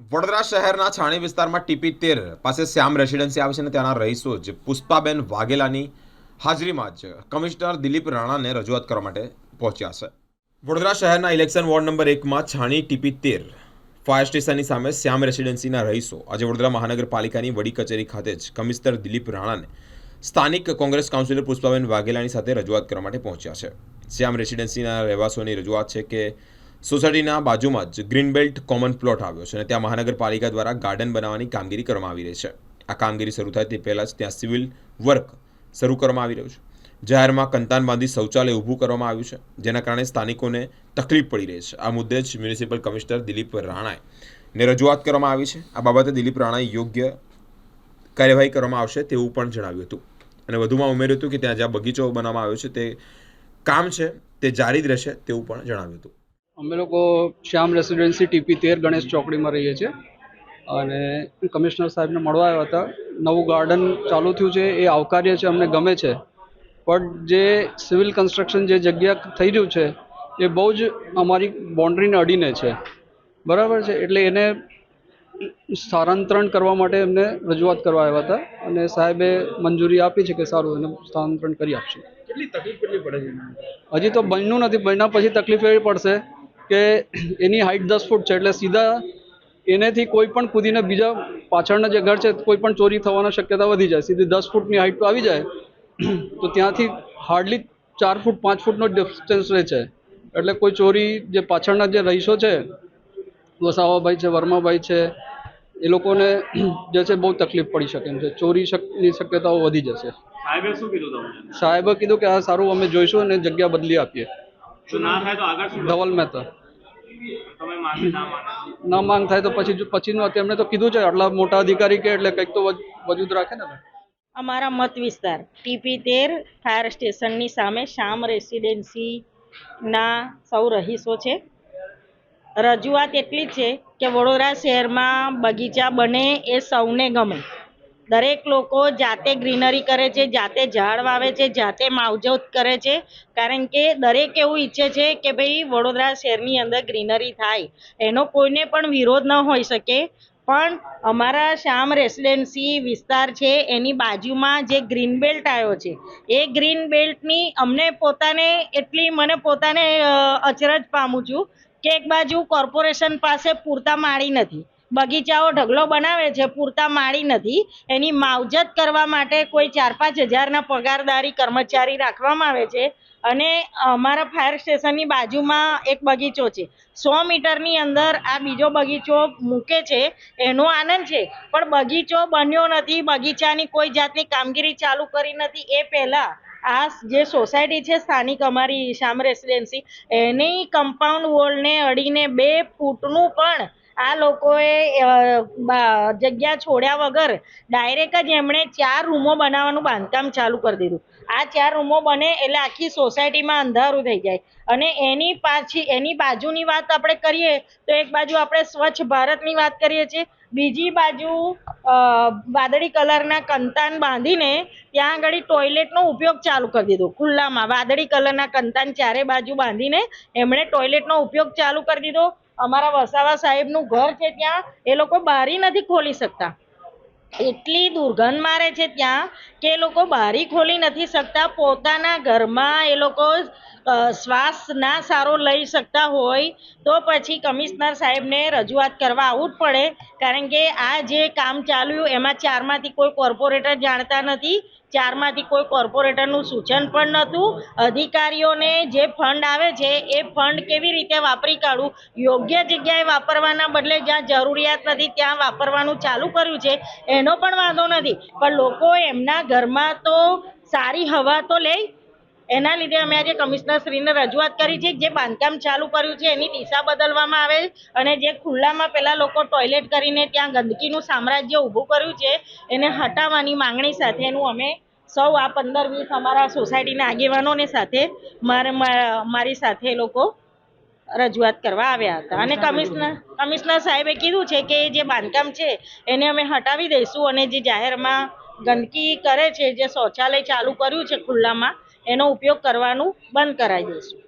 વડોદરા શહેરના છાણી વિસ્તારમાં ટીપી તેર પાસે શ્યામ રેસિડેન્સી આવે છે અને ત્યાંના રહીશો જ પુષ્પાબેન વાઘેલાની હાજરીમાં જ કમિશનર દિલીપ રાણાને રજૂઆત કરવા માટે પહોંચ્યા છે. વડોદરા શહેરના ઇલેક્શન વોર્ડ નંબર એકમાં છાણી ટીપી તેર ફાયર સ્ટેશનની સામે શ્યામ રેસિડેન્સીના રહીશો આજે વડોદરા મહાનગરપાલિકાની વડી કચેરી ખાતે જ કમિશનર દિલીપ રાણાને સ્થાનિક કોંગ્રેસ કાઉન્સિલર પુષ્પાબેન વાઘેલાની સાથે રજૂઆત કરવા માટે પહોંચ્યા છે. શ્યામ રેસિડેન્સીના રહેવાસીઓની રજૂઆત છે કે સોસાયટીના બાજુમાં જ ગ્રીન બેલ્ટ કોમન પ્લોટ આવ્યો છે અને ત્યાં મહાનગરપાલિકા દ્વારા ગાર્ડન બનાવવાની કામગીરી કરવામાં આવી રહી છે. આ કામગીરી શરૂ થાય તે પહેલાં જ ત્યાં સિવિલ વર્ક શરૂ કરવામાં આવી રહ્યું છે. જાહેરમાં કંતાન બાંધી શૌચાલય ઊભું કરવામાં આવ્યું છે, જેના કારણે સ્થાનિકોને તકલીફ પડી રહી છે. આ મુદ્દે જ મ્યુનિસિપલ કમિશનર દિલીપ રાણાએ ને રજૂઆત કરવામાં આવી છે. આ બાબતે દિલીપ રાણાએ યોગ્ય કાર્યવાહી કરવામાં આવશે તેવું પણ જણાવ્યું હતું. અને વધુમાં ઉમેર્યું હતું કે ત્યાં જ્યાં બગીચો બનાવવામાં આવ્યો છે તે કામ છે, તે જારી જ રહેશે તેવું પણ જણાવ્યું હતું. અમે લોકો શ્યામ રેસિડેન્સી ટીપી તેર ગણેશ ચોકડીમાં રહીએ છીએ. અને કમિશનર સાહેબને મળવા આવ્યા હતા. નવું ગાર્ડન ચાલુ થયું છે એ આવકાર્ય છે અમને ગમે છે. પણ જે સિવિલ કન્સ્ટ્રક્શન જે જગ્યા થઈ રહ્યું છે એ બહુ જ અમારી બાઉન્ડ્રીને અડીને છે. બરાબર છે એટલે એને સ્થાનાંતરણ કરવા માટે એમને રજૂઆત કરવા આવ્યા હતા. અને સાહેબે મંજૂરી આપી છે કે સારું એને સ્થાનાંતરણ કરી આપશે. કેટલી તકલીફ કેટલી પડે છે? હજી તો બન્યું નથી બન્યા પછી તકલીફ એવી પડશે. કે એની હાઇટ દસ ફૂટ છે એટલે સીધા એનેથી કોઈ પણ કૂદીને બીજા પાછળના જે ઘર છે કોઈ પણ ચોરી થવાની શક્યતા વધી જાય. સીધી દસ ફૂટની હાઇટ તો આવી જાય. તો ત્યાંથી હાર્ડલી ચાર ફૂટ પાંચ ફૂટનો ડિસ્ટન્સ રહે છે. એટલે કોઈ ચોરી જે પાછળના જે રહીશો છે વસાવાભાઈ છે વર્માભાઈ છે એ લોકોને જે છે બહુ તકલીફ પડી શકે એમ છે. ચોરી શકની શક્યતાઓ વધી જશે. સાહેબે શું કીધું તમને? સાહેબે કીધું કે આ સારું અમે જોઈશું અને જગ્યા બદલી આપીએ. શું ના થાય તો આગળ શું ધવલ મહેતા તમે માફી ના માનો ના માંગ થાય તો પછી જો- પછીનું તેમણે તો કીધું છે આટલા મોટા અધિકારી કે એટલે કંઈક તો વજ- વજૂદ રાખે ને અમારા મત વિસ્તાર ટીપી તેર ફાયર સ્ટેશનની સામે શામ રેસિડેન્સીના સૌ રહીશો છે. રજૂઆત એટલી જ છે કે વડોદરા શહેરમાં બગીચા બને એ સૌને ગમે. દરેક લોકો જાતે ગ્રીનરી કરે છે, જાતે ઝાડ વાવે છે, જાતે માવજત કરે છે. કારણ કે દરેક એવું ઈચ્છે છે કે ભાઈ વડોદરા શહેરની અંદર ગ્રીનરી થાય. એનો કોઈને પણ વિરોધ ન હોઈ શકે. પણ અમારા શ્યામ રેસિડેન્સી વિસ્તાર છે, એની બાજુમાં જે ગ્રીન બેલ્ટ આવ્યો છે, એ ગ્રીન બેલ્ટની અમને પોતાને એટલી મને પોતાને અચરજ પામું છું કે એક બાજુ કોર્પોરેશન પાસે પૂરતા માળી નથી. બગીચાઓ ઢગલો બનાવે છે, પૂરતા માળી નથી. એની માવજત કરવા માટે કોઈ ચાર પાંચ હજારના પગારદારી કર્મચારી રાખવામાં આવે છે અને અમારા ફાયર સ્ટેશનની બાજુમાં એક બગીચો છે. સો મીટરની અંદર આ બીજો બગીચો મૂકે છે, એનો આનંદ છે. પણ બગીચો બન્યો નથી, બગીચાની કોઈ જાતની કામગીરી ચાલુ કરી નથી. એ પહેલાં આ જે સોસાયટી છે, સ્થાનિક અમારી શ્યામ રેસિડેન્સી, એની કમ્પાઉન્ડ વોલને અડીને બે ફૂટનું પણ આ લોકોએ જગ્યા છોડ્યા વગર ડાયરેક્ટ જ એમણે ચાર રૂમો બનાવવાનું બાંધકામ ચાલુ કરી દીધું. આ ચાર રૂમો બને એટલે આખી સોસાયટીમાં અંધારું થઈ જાય. અને એની પાછી, એની બાજુની વાત આપણે કરીએ, તો એક બાજુ આપણે સ્વચ્છ ભારતની વાત કરીએ છીએ. બીજી બાજુ વાદળી કલરના કંતાન બાંધીને ત્યાં આગળ ટોયલેટનો ઉપયોગ ચાલુ કરી દીધો. ખુલ્લામાં વાદળી કલરના કંતાન ચારે બાજુ બાંધીને એમણે ટોયલેટનો ઉપયોગ ચાલુ કરી દીધો. અમારા વસાવા સાહેબનું ઘર છે ત્યાં, એ લોકો બારી નથી ખોલી શકતા. એટલી દુર્ગંધ મારે છે ત્યાં કે એ લોકો બારી ખોલી નથી શકતા. પોતાના ઘરમાં એ લોકો શ્વાસ ના સારો લઈ શકતા હોય, તો પછી કમિશનર સાહેબને રજૂઆત કરવા આવવું જ પડે. કારણ કે આ જે કામ ચાલ્યું, એમાં ચારમાંથી કોઈ કોર્પોરેટર જાણતા નથી. ચારમાંથી કોઈ કોર્પોરેટરનું સૂચન પણ નહોતું. અધિકારીઓને જે ફંડ આવે છે, એ ફંડ કેવી રીતે વાપરી કાઢવું? યોગ્ય જગ્યાએ વાપરવાના બદલે જ્યાં જરૂરિયાત નથી, ત્યાં વાપરવાનું ચાલુ કર્યું છે, એનો પણ વાંધો નથી. પણ લોકો એમના ઘરમાં તો સારી હવા તો લે. એના લીધે અમે આજે કમિશનરશ્રીને રજૂઆત કરી છે, જે બાંધકામ ચાલુ કર્યું છે, એની દિશા બદલવામાં આવે અને જે ખુલ્લામાં પહેલાં લોકો ટોયલેટ કરીને ત્યાં ગંદકીનું સામ્રાજ્ય ઊભું કર્યું છે, એને હટાવવાની માંગણી સાથેનું અમે સૌ આ પંદર વીસ અમારા સોસાયટીના આગેવાનોને સાથે મારે મારી સાથે એ લોકો રજૂઆત કરવા આવ્યા હતા. અને કમિશનર કમિશનર સાહેબે કીધું છે કે જે બાંધકામ છે એને અમે હટાવી દઈશું અને જે જાહેરમાં ગંદકી કરે છે જે શૌચાલય ચાલુ કર્યું છે ખુલ્લામાં એનો ઉપયોગ કરવાનું બંધ કરાવી દઈશું.